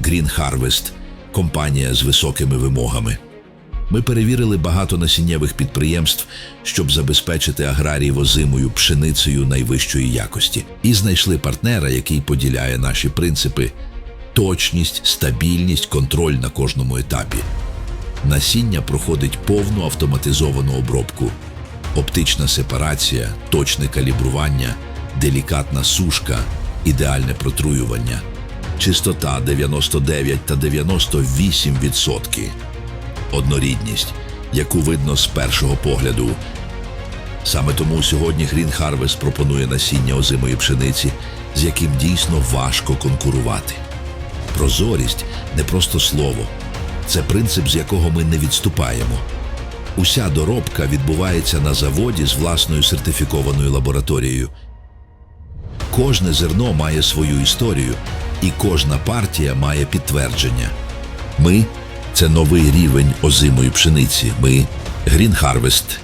Green Harvest – компанія з високими вимогами. Ми перевірили багато насіннєвих підприємств, щоб забезпечити аграріїв озимою пшеницею найвищої якості, і знайшли партнера, який поділяє наші принципи: точність, стабільність, контроль на кожному етапі. Насіння проходить повну автоматизовану обробку, оптична сепарація, точне калібрування, делікатна сушка, ідеальне протруювання, чистота 99 та 98%, однорідність, яку видно з першого погляду. Саме тому сьогодні Green Harvest пропонує насіння озимої пшениці, з яким дійсно важко конкурувати. Прозорість не просто слово, це принцип, з якого ми не відступаємо. Уся доробка відбувається на заводі з власною сертифікованою лабораторією. Кожне зерно має свою історію, і кожна партія має підтвердження. Ми це новий рівень озимої пшениці. Ми Green Harvest